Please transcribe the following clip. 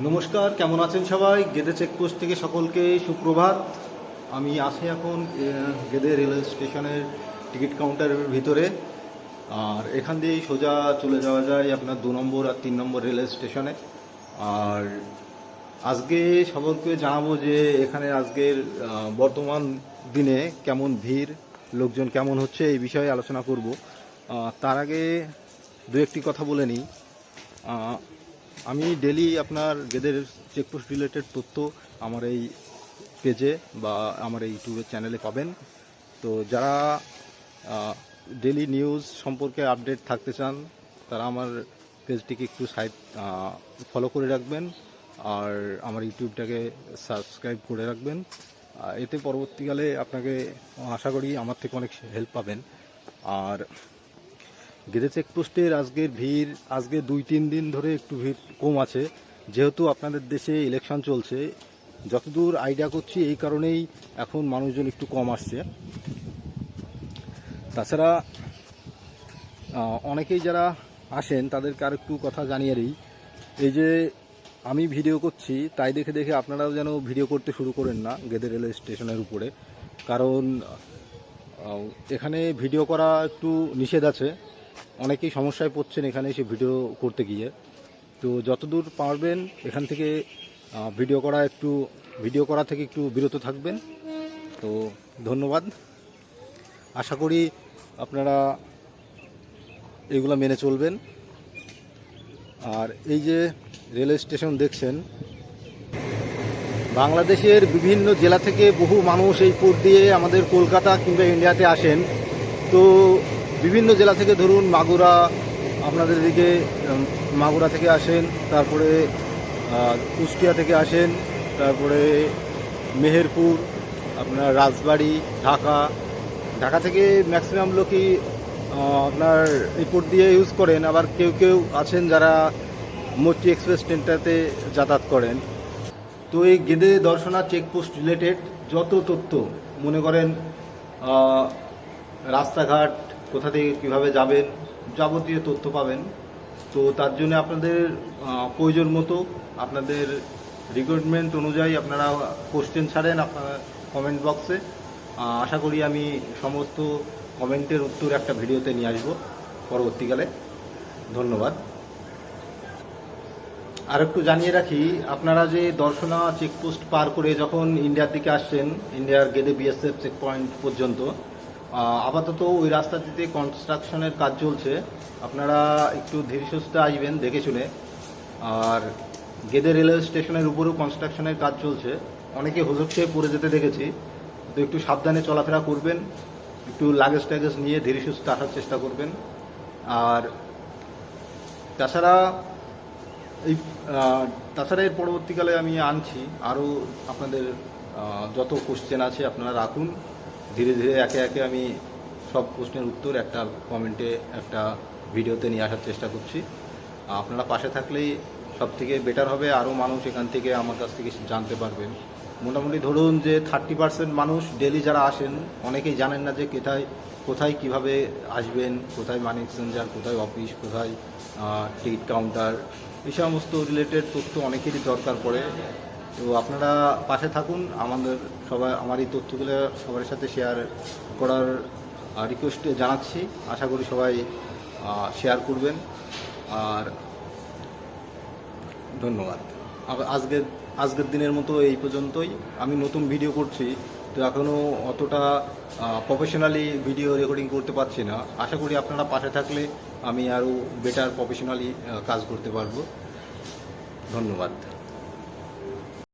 নমস্কার, কেমন আছেন সবাই? গেদে চেকপোস্ট থেকে সকলকে সুপ্রভাত। আমি আছি এখন গেদে রেলওয়ে স্টেশনের টিকিট কাউন্টারের ভিতরে। আর এখান দিয়েই সোজা চলে যাওয়া যায় আপনার দু নম্বর আর তিন নম্বর রেলওয়ে স্টেশনে। আর আজকে সকলকে জানাব যে এখানে আজকের বর্তমান দিনে কেমন ভিড়, লোকজন কেমন হচ্ছে এই বিষয়ে আলোচনা করব। তার আগে দু একটি কথা বলে নিই। আমি ডেলি আপনার গেদের চেকপোস্ট রিলেটেড তথ্য আমার এই পেজে বা আমার এই ইউটিউবের চ্যানেলে পাবেন। তো যারা ডেলি নিউজ সম্পর্কে আপডেট থাকতে চান, তারা আমার পেজটিকে একটু সাইড ফলো করে রাখবেন। আর আমার ইউটিউবটাকে সাবস্ক্রাইব করে রাখবেন। এতে পরবর্তীকালে আপনাকে আশা করি আমার থেকে অনেক হেল্প পাবেন। আর গেদে চেকপোস্টের আজকের ভিড়, আজকে দুই, তিন দিন ধরে একটু ভিড় কম আছে। যেহেতু আপনাদের দেশে ইলেকশন চলছে, যতদূর আইডিয়া করছি এই কারণেই এখন মানুষজন একটু কম আসছে। তাছাড়া অনেকেই যারা আসেন তাদেরকে আর একটু কথা জানিয়ে দিই। এই যে আমি ভিডিও করছি, তাই দেখে দেখে আপনারাও যেন ভিডিও করতে শুরু করেন না গেদে রেলওয়ে স্টেশনের উপরে। কারণ এখানে ভিডিও করা একটু নিষেধ আছে। অনেকেই সমস্যায় পড়ছেন এখানে এসে ভিডিও করতে গিয়ে। তো যতদূর পারবেন এখান থেকে ভিডিও করা একটু, ভিডিও করা থেকে একটু বিরত থাকবেন। তো ধন্যবাদ। আশা করি আপনারা এগুলো মেনে চলবেন। আর এই যে রেলওয়ে স্টেশন দেখছেন, বাংলাদেশের বিভিন্ন জেলা থেকে বহু মানুষ এই পোর্ট দিয়ে আমাদের কলকাতা কিংবা ইন্ডিয়াতে আসেন। তো বিভিন্ন জেলা থেকে ধরুন মাগুরা আপনাদের উম, মাগুরা থেকে আসেন তারপরে কুষ্টিয়া থেকে আসেন তারপরে মেহেরপুর আপনার রাজবাড়ি ঢাকা। ঢাকা থেকে ম্যাক্সিমাম লোকই আপনার এই পোর্ট দিয়ে ইউজ করেন। আবার কেউ কেউ আছেন যারা মোটি এক্সপ্রেস ট্রেনটাতে যাতায়াত করেন। তো এই গেদে দর্শনা চেকপোস্ট রিলেটেড যত তথ্য মনে করেন রাস্তাঘাট কোথা থেকে কীভাবে যাবেন, যাবতীয় তথ্য পাবেন। তো তার জন্য আপনাদের প্রয়োজন মতো আপনাদের রিকোয়ারমেন্ট অনুযায়ী আপনারা কোশ্চেন ছাড়েন আপনারা কমেন্ট বক্সে আশা করি আমি সমস্ত কমেন্টের উত্তর একটা ভিডিওতে নিয়ে আসব পরবর্তীকালে। ধন্যবাদ। আর একটু জানিয়ে রাখি, আপনারা যে দর্শনা চেকপোস্ট পার করে যখন ইন্ডিয়ার দিকে আসছেন ইন্ডিয়ার গেটে বিএসএফ চেক পয়েন্ট পর্যন্ত আপাতত ওই রাস্তাটিতে কনস্ট্রাকশনের কাজ চলছে। আপনারা একটু ধীরে সুস্থে আসবেন, দেখে শুনে। আর গেদে রেলওয়ে স্টেশনের উপরেও কনস্ট্রাকশনের কাজ চলছে। অনেকে হোজক খেয়ে পড়ে যেতে দেখেছি। তো একটু সাবধানে চলাফেরা করবেন, একটু লাগেজ ট্যাগেজ নিয়ে ধীরে সুস্থে আসার চেষ্টা করবেন। আর তাছাড়া এই তাছাড়া এর পরবর্তীকালে আমি আনছি। আরও আপনাদের যত কোশ্চেন আছে আপনারা রাখুন। ধীরে ধীরে একে একে আমি সব প্রশ্নের উত্তর একটা কমেন্টে, একটা ভিডিওতে নিয়ে আসার চেষ্টা করছি। আপনারা পাশে থাকলেই সব থেকে বেটার হবে, আরও মানুষ এখান থেকে আমার কাছ থেকে জানতে পারবেন। মোটামুটি ধরুন যে থার্টি পার্সেন্ট মানুষ ডেলি যারা আসেন, অনেকেই জানেন না যে কোথায় কোথায় কীভাবে আসবেন, কোথায় মানি এক্সচেঞ্জার, কোথায় অফিস, কোথায় টিকিট কাউন্টার, এই সমস্ত রিলেটেড তথ্য অনেকেরই দরকার পড়ে। তো আপনারা পাশে থাকুন, আমাদের সবাই আমার এই তথ্যগুলো সবার সাথে শেয়ার করার রিকোয়েস্ট জানাচ্ছি। আশা করি সবাই শেয়ার করবেন। আর ধন্যবাদ। আজকের আজকের দিনের মতো এই পর্যন্তই। আমি নতুন ভিডিও করছি, তো এখনও অতটা প্রফেশনালি ভিডিও রেকর্ডিং করতে পারছি না। আশা করি আপনারা পাশে থাকলে আমি আরও বেটার প্রফেশনালি কাজ করতে পারব। ধন্যবাদ।